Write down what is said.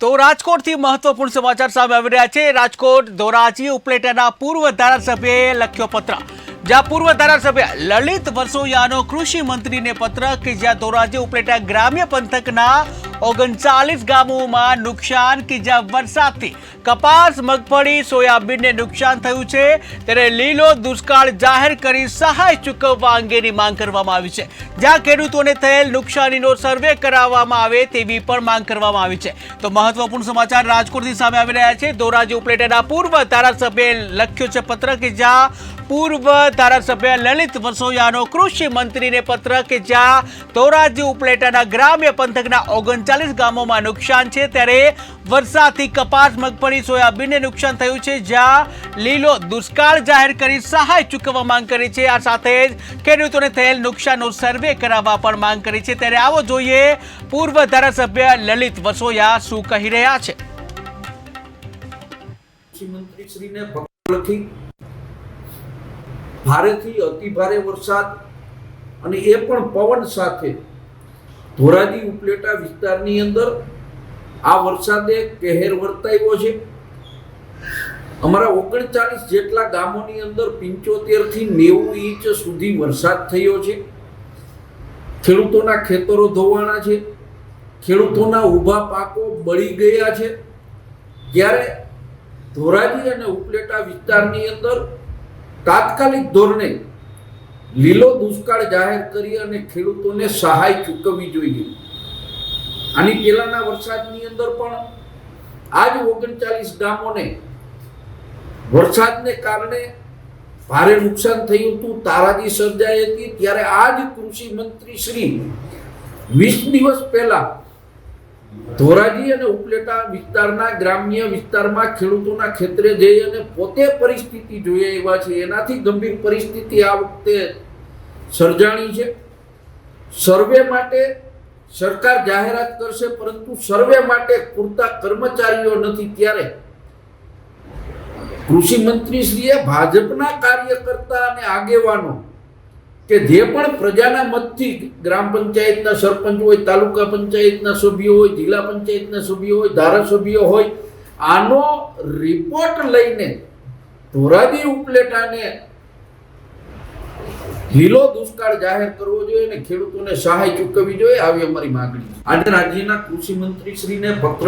તો રાજકોટથી મહત્વપૂર્ણ સમાચાર સામે આવી રહ્યા છે. રાજકોટ ધોરાજી ઉપલેટાના પૂર્વ ધારાસભ્યએ લખ્યો પત્ર. જ્યાં પૂર્વ ધારાસભ્ય લલિત વરસોયાનો કૃષિ મંત્રીને પત્ર કે જ્યાં ધોરાજી ઉપલેટા ગ્રામ્ય પંથકના ઓગણચાલીસ ગામોમાં નુકસાન કે જ્યાં વરસાદથી કપાસ, મગફળી, સોયાબીનને નુકસાન થયું છે, ત્યારે લીલો દુષ્કાળ જાહેર કરી સહાય ચૂકવવા અંગેની માંગ કરવામાં આવી છે. જ્યાં ખેડૂતોને થયેલ નુકસાનીનો સર્વે કરાવવામાં આવે તેવી પણ માંગ કરવામાં આવી છે. તો મહત્વપૂર્ણ સમાચાર રાજકોટથી સામે આવી રહ્યા છે. ધોરાજી ઉપલેટાના પૂર્વ ધારાસભ્યએ લખ્યો છે પત્ર કે જ્યાં પૂર્વ ધારાસભ્ય લલિત વસોયાનો કૃષિ મંત્રીને પત્ર કે જ્યાં ધોરાજી ઉપલેટાના ગ્રામ્ય પંથકના ઓગણચાલીસ ગામોમાં નુકસાન છે, ત્યારે વરસાદથી કપાસ, મગફળી, સોયાબીનને નુકસાન થયું છે, જ્યાં લીલો દુષ્કાળ જાહેર કરી સહાય ચૂકવવા માંગ કરી છે. આ સાથે જ ખેડૂતોને થયેલ નુકસાનનો સર્વે કરાવવા પણ માંગ કરી છે. ત્યારે આવો જોઈએ પૂર્વ ધારાસભ્ય લલિત વસોયા શું કહી રહ્યા છે કૃષિમંત્રી શ્રીને પત્ર લખી ભારેથી અતિ ભારે વરસાદ અને એ પણ પવન સાથે ધોરાજી ઉપલેટા વિસ્તારની અંદર આ વરસાદે કહેર વર્તાવ્યો છે. અમારા ઓગણચાલીસ જેટલા ગામોની અંદર પંચોતેરથી નેવું ઇંચ સુધી વરસાદ થયો છે. ખેડૂતોના ખેતરો ધોવાણા છે. ખેડૂતોના ઊભા પાકો બળી ગયા છે. જ્યારે ધોરાજી અને ઉપલેટા વિસ્તારની અંદર તાત્કાલિક ધોરણે લીલો દુષ્કાળ જાહેર કરી અને ખેડૂતોને સહાય ચૂકવવી જોઈએ. આની પહેલાના વરસાદની અંદર પણ આ જ ઓગણચાલીસ ગામોને વરસાદને કારણે ભારે નુકસાન થયું હતું, તારાજી સર્જાઈ હતી, ત્યારે આ જ કૃષિ મંત્રી શ્રી વીસ દિવસ પહેલા ધોરાજી અને ઉપલેટા વિસ્તારના ગ્રામ્ય વિસ્તારમાં ખેડૂતોના ખેતરે જઈ અને પોતે પરિસ્થિતિ જોઈએ એવા છે. એનાથી ગંભીર પરિસ્થિતિ આ વખતે સર્જાણી છે. સર્વે માટે સરકાર જાહેરાત કરશે, પરંતુ સર્વે માટે પૂરતા કર્મચારીઓ નથી ત્યારે. કૃષિ મંત્રીશ્રીએ ભાજપના કાર્યકર્તા અને આગેવાનો કે જે પણ પ્રજાના મતથી ગ્રામ પંચાયતના સરપંચ હોય, તાલુકા પંચાયતના સભ્યો હોય, જિલ્લા પંચાયતના સભ્યો હોય, ધારાસભ્યો હોય, આનો રિપોર્ટ લઈને ધોરાજી ઉપલેટાને લીલો દુષ્કાળ જાહેર કરવો જોઈએ અને ખેડૂતોને સહાય ચૂકવવી જોઈએ, આવી અમારી માગણી આજે રાજ્યના કૃષિ મંત્રી શ્રીને પત્ર